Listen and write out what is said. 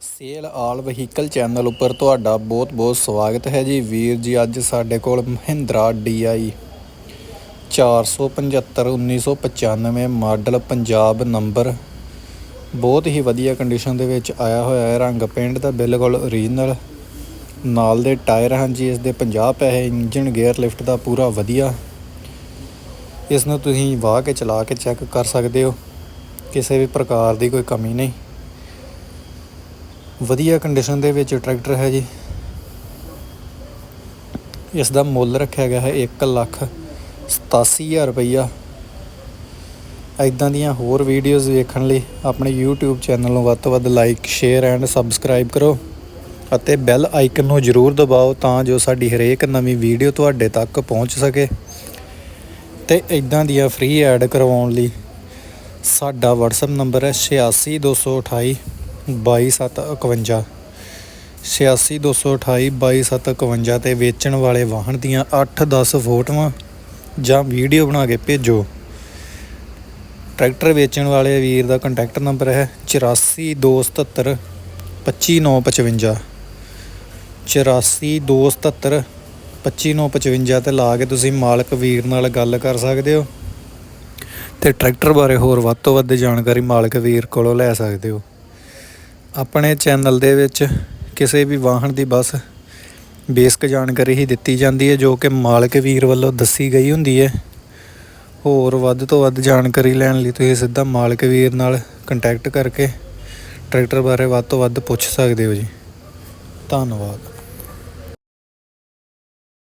Sale ਆਲ vehicle channel ਉੱਪਰ ਤੁਹਾਡਾ ਬਹੁਤ-ਬਹੁਤ ਸਵਾਗਤ ਹੈ ਜੀ। ਵੀਰ ਜੀ, ਅੱਜ ਸਾਡੇ ਕੋਲ Mahindra DI 475 1995 model Punjab number. ਬਹੁਤ ਹੀ ਵਧੀਆ ਕੰਡੀਸ਼ਨ ਦੇ ਵਿੱਚ ਆਇਆ ਹੋਇਆ ਹੈ। ਰੰਗ ਪੇਂਟ ਦਾ ਬਿਲਕੁਲ ਓਰੀਜਨਲ ਨਾਲ ਦੇ ਟਾਇਰ ਹਨ ਜੀ ਇਸ ਦੇ 50 ਪੈਸੇ ਇੰਜਨ ਗੇਅਰ ਲਿਫਟ ਦਾ ਪੂਰਾ ਵਧੀਆ। ਇਸ ਨੂੰ ਤੁਸੀਂ ਵਾਹ ਕੇ ਚਲਾ ਕੇ ਚੈੱਕ ਕਰ ਸਕਦੇ ਹੋ। ਕਿਸੇ ਵੀ ਪ੍ਰਕਾਰ ਦੀ ਕੋਈ ਕਮੀ ਨਹੀਂ। ਵਧੀਆ ਕੰਡੀਸ਼ਨ ਦੇ ਵਿੱਚ ਟਰੈਕਟਰ ਹੈ ਜੀ। ਇਸ ਦਾ ਮੁੱਲ ਰੱਖਿਆ ਗਿਆ ਹੈ 1 ਲੱਖ 87000 ਰੁਪਈਆ। ਇਦਾਂ ਦੀਆਂ ਹੋਰ ਵੀਡੀਓਜ਼ ਵੇਖਣ ਲਈ ਆਪਣੇ YouTube ਚੈਨਲ ਨੂੰ ਵੱਧ ਤੋਂ ਵੱਧ ਲਾਈਕ ਸ਼ੇਅਰ ਐਂਡ ਸਬਸਕ੍ਰਾਈਬ ਕਰੋ ਅਤੇ ਬੈਲ ਆਈਕਨ ਨੂੰ ਜ਼ਰੂਰ ਦਬਾਓ ਤਾਂ ਜੋ ਸਾਡੀ ਹਰੇਕ ਨਵੀਂ ਵੀਡੀਓ ਤੁਹਾਡੇ ਤੱਕ ਪਹੁੰਚ ਸਕੇ। ਤੇ ਇਦਾਂ ਦੀਆਂ ਫ੍ਰੀ ਐਡ ਕਰਵਾਉਣ ਲਈ ਸਾਡਾ WhatsApp ਨੰਬਰ ਹੈ 86228 22751 86228 22751 ਤੇ ਵੇਚਣ ਵਾਲੇ ਵਾਹਨ ਦੀਆਂ 8-10 ਫੋਟੋਆਂ ਜਾਂ ਵੀਡੀਓ ਬਣਾ ਕੇ ਭੇਜੋ। ਟਰੈਕਟਰ ਵੇਚਣ ਵਾਲੇ ਵੀਰ ਦਾ ਕੰਟੈਕਟ ਨੰਬਰ ਹੈ 8427 25955 8427 25955 ਤੇ ਲਾ ਕੇ ਤੁਸੀਂ ਮਾਲਕ ਵੀਰ ਨਾਲ ਗੱਲ ਕਰ ਸਕਦੇ ਹੋ। ਤੇ ਟਰੈਕਟਰ ਬਾਰੇ ਹੋਰ ਵੱਧ ਤੋਂ ਵੱਧ ਜਾਣਕਾਰੀ ਮਾਲਕ ਵੀਰ ਕੋਲੋਂ ਲੈ ਸਕਦੇ ਹੋ। ਆਪਣੇ ਚੈਨਲ ਦੇ ਵਿੱਚ ਕਿਸੇ ਵੀ ਵਾਹਨ ਦੀ ਬਸ ਬੇਸਿਕ ਜਾਣਕਾਰੀ ਹੀ ਦਿੱਤੀ ਜਾਂਦੀ ਹੈ, ਜੋ ਕਿ ਮਾਲਕ ਵੀਰ ਵੱਲੋਂ ਦੱਸੀ ਗਈ ਹੁੰਦੀ ਹੈ। ਹੋਰ ਵੱਧ ਤੋਂ ਵੱਧ ਜਾਣਕਾਰੀ ਲੈਣ ਲਈ ਤੁਸੀਂ ਸਿੱਧਾ ਮਾਲਕ ਵੀਰ ਨਾਲ ਕੰਟੈਕਟ ਕਰਕੇ ਟਰੈਕਟਰ ਬਾਰੇ ਵੱਧ ਤੋਂ ਵੱਧ ਪੁੱਛ ਸਕਦੇ ਹੋ ਜੀ। ਧੰਨਵਾਦ।